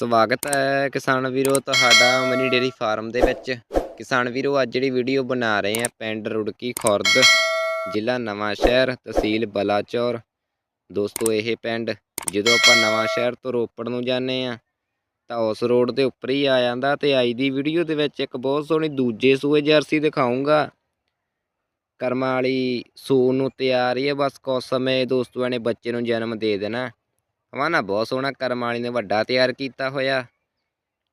ਸਵਾਗਤ ਹੈ ਕਿਸਾਨ ਵੀਰੋ ਤੁਹਾਡਾ ਮਨੀ ਡੇਰੀ ਫਾਰਮ ਦੇ ਵਿੱਚ। ਕਿਸਾਨ ਵੀਰੋ, ਅੱਜ ਜਿਹੜੀ ਵੀਡੀਓ ਬਣਾ ਰਹੇ ਆ ਪਿੰਡ ਰੁੜਕੀ ਖੁਰਦ, ਜ਼ਿਲ੍ਹਾ ਨਵਾਂ ਸ਼ਹਿਰ, ਤਹਿਸੀਲ ਬਲਾਚੌਰ। ਦੋਸਤੋ, ਇਹ ਪਿੰਡ ਜਦੋਂ ਆਪਾਂ ਨਵਾਂ ਸ਼ਹਿਰ ਤੋਂ ਰੋਪੜ ਨੂੰ ਜਾਂਦੇ ਆ ਤਾਂ ਉਸ ਰੋਡ ਦੇ ਉੱਪਰ ਹੀ ਆ ਜਾਂਦਾ ਤੇ ਅੱਜ ਦੀ ਵੀਡੀਓ ਦੇ ਵਿੱਚ ਇੱਕ ਬਹੁਤ ਸੋਹਣੀ ਦੂਜੇ ਸੂਏ ਜਰਸੀ ਦਿਖਾਉਂਗਾ ਕਰਮਾਂ ਵਾਲੀ ਸੂਣ ਨੂੰ ਤਿਆਰ ਹੀ ਹੈ, ਬਸ ਕੁਝ ਸਮੇਂ ਦੋਸਤੋ ਨੇ ਬੱਚੇ ਨੂੰ ਜਨਮ ਦੇ ਦੇਣਾ। ਹਵਾਨਾ ਬਹੁਤ ਸੋਹਣਾ ਕਰਮ ਵਾਲੀ ਨੇ ਵੱਡਾ ਤਿਆਰ ਕੀਤਾ ਹੋਇਆ।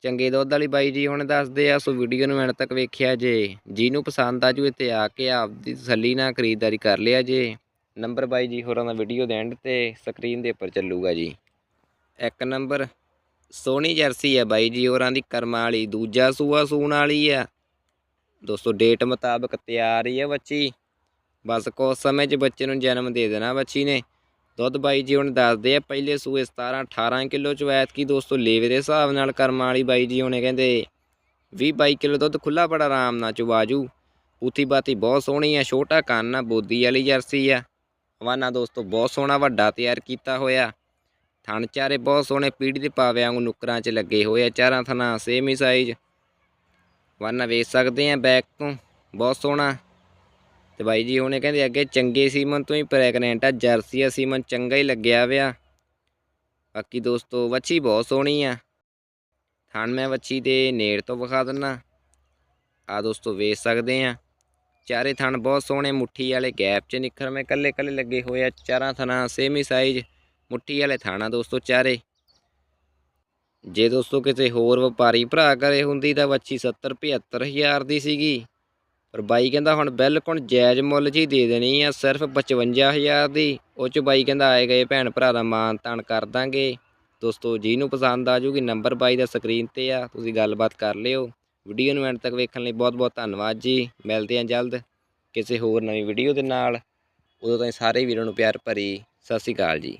ਚੰਗੇ ਦੁੱਧ ਵਾਲੀ ਬਾਈ ਜੀ ਹੁਣ ਦੱਸਦੇ ਆ, ਸੋ ਵੀਡੀਓ ਨੂੰ ਐਂਡ ਤੱਕ ਵੇਖਿਆ ਜੇ। ਜਿਹਨੂੰ ਪਸੰਦ ਆ ਜੂ ਇੱਥੇ ਆ ਕੇ ਆਪਦੀ ਤਸੱਲੀ ਨਾਲ ਖਰੀਦਦਾਰੀ ਕਰ ਲਿਆ ਜੇ। ਨੰਬਰ ਬਾਈ ਜੀ ਹੋਰਾਂ ਦਾ ਵੀਡੀਓ ਦੇ ਐਂਡ ਤੇ ਸਕਰੀਨ ਦੇ ਉੱਪਰ ਚੱਲੂਗਾ ਜੀ। ਇੱਕ ਨੰਬਰ, ਸੋਹਣੀ ਜਰਸੀ ਆ ਬਾਈ ਜੀ ਹੋਰਾਂ ਦੀ ਕਰਮਾਂ ਵਾਲੀ। ਦੂਜਾ ਸੂਆ ਸੂਣ ਵਾਲੀ ਆ। ਦੋਸਤੋ ਡੇਟ ਮੁਤਾਬਕ ਤਿਆਰ ਹੀ ਹੈ ਬੱਚੀ। ਬਸ ਕੁਝ ਸਮੇਂ 'ਚ ਬੱਚੇ ਨੂੰ ਜਨਮ ਦੇ ਦੇਣਾ ਬੱਚੀ ਨੇ। ਦੁੱਧ ਬਾਈ ਜੀ ਹੁਣ ਦੱਸਦੇ ਆ, ਪਹਿਲੇ ਸੂਏ 17 18 ਕਿਲੋ ਚ ਐਤਕੀ ਦੋਸਤੋ ਲੇਵੇ ਦੇ ਹਿਸਾਬ ਨਾਲ ਕਰਮਾਂ ਵਾਲੀ ਬਾਈ ਜੀ ਹੁਣੇ ਕਹਿੰਦੇ 20 22 ਕਿਲੋ ਦੁੱਧ ਖੁੱਲਾ ਬੜਾ ਆਰਾਮ ਨਾਲ ਚਵਾਜੂ ਪੂਥੀ ਬਾਤੀ ਬਹੁਤ ਸੋਹਣੀ ਆ, ਛੋਟਾ ਕੰਨ ਆ, ਬੋਦੀ ਵਾਲੀ ਜਰਸੀ ਆ। ਹਵਾਨਾ ਦੋਸਤੋ ਬਹੁਤ ਸੋਹਣਾ ਵੱਡਾ ਤਿਆਰ ਕੀਤਾ ਹੋਇਆ। ਥਣ ਚਾਰੇ ਬਹੁਤ ਸੋਹਣੇ ਪੀੜੀ ਦੇ ਪਾਵੇ ਵਾਂਗੂ ਨੁਕਰਾਂ 'ਚ ਲੱਗੇ ਹੋਏ ਆ, ਚਾਰਾਂ ਥਣਾ ਸੇਮ ਹੀ ਸਾਈਜ਼ ਵਾਨਾ ਵੇਚ ਸਕਦੇ ਆ ਬੈਕ ਤੋਂ, ਬਹੁਤ ਸੋਹਣਾ। ਤੇ ਬਾਈ ਜੀ ਉਹਨੇ ਕਹਿੰਦੇ ਅੱਗੇ ਚੰਗੇ ਸੀਮਨ ਤੋਂ ਹੀ ਪ੍ਰੈਗਨੈਂਟ ਆ ਜਰਸੀ ਆ ਸੀਮਨ ਚੰਗਾ ਹੀ ਲੱਗਿਆ ਵਿਆ। ਬਾਕੀ ਦੋਸਤੋ, ਵੱਛੀ ਬਹੁਤ ਸੋਹਣੀ ਆ। ਥਣ ਮੈਂ ਵੱਛੀ ਦੇ ਨੇੜ ਤੋਂ ਵਿਖਾ ਦਿੰਨਾ। ਆ ਦੋਸਤੋ ਵੇਚ ਸਕਦੇ ਆ। ਚਾਰੇ ਥਣ ਬਹੁਤ ਸੋਹਣੇ, ਮੁੱਠੀ ਵਾਲੇ ਗੈਪ 'ਚ ਨਿਖਰ ਮੈਂ ਕੱਲੇ ਕੱਲੇ ਲੱਗੇ ਹੋਏ ਆ। ਚਾਰਾਂ ਥਣਾ ਸੇਮ ਹੀ ਸਾਈਜ਼ ਮੁੱਠੀ ਵਾਲੇ ਥਾਣਾ ਦੋਸਤੋ, ਚਾਰੇ। ਜੇ ਦੋਸਤੋ ਕਿਤੇ ਹੋਰ ਵਪਾਰੀ ਭਰਾ ਕਰੇ ਹੁੰਦੀ ਤਾਂ ਵੱਛੀ 70 75 ਹਜ਼ਾਰ ਦੀ ਸੀਗੀ। ਪਰ ਬਾਈ ਕਹਿੰਦਾ ਹੁਣ ਬਿਲਕੁਲ ਜਾਇਜ਼ ਮੁੱਲ 'ਚ ਹੀ ਦੇ ਦੇਣੀ ਆ, ਸਿਰਫ 55000 ਦੀ। ਉਹ 'ਚ ਬਾਈ ਕਹਿੰਦਾ ਆਏ ਗਏ ਭੈਣ ਭਰਾ ਦਾ ਮਾਨ ਤਾਨ ਕਰ ਦਾਂਗੇ। ਦੋਸਤੋ ਜਿਹਨੂੰ ਪਸੰਦ ਆ ਜੂਗੀ ਨੰਬਰ ਬਾਈ ਦਾ ਸਕਰੀਨ ਤੇ ਆ, ਤੁਸੀਂ ਗੱਲਬਾਤ ਕਰ ਲਿਓ। ਵੀਡੀਓ ਨੂੰ ਐਂਡ ਤੱਕ ਵੇਖਣ ਲਈ ਬਹੁਤ ਬਹੁਤ ਧੰਨਵਾਦ ਜੀ। ਮਿਲਦੇ ਹਾਂ ਜਲਦ ਕਿਸੇ ਹੋਰ ਨਵੀਂ ਵੀਡੀਓ ਦੇ ਨਾਲ। ਉਦੋਂ ਤਾਈਂ ਸਾਰੇ ਵੀਰਾਂ ਨੂੰ ਪਿਆਰ ਭਰੀ ਸਤਿ ਸ਼੍ਰੀ ਅਕਾਲ ਜੀ।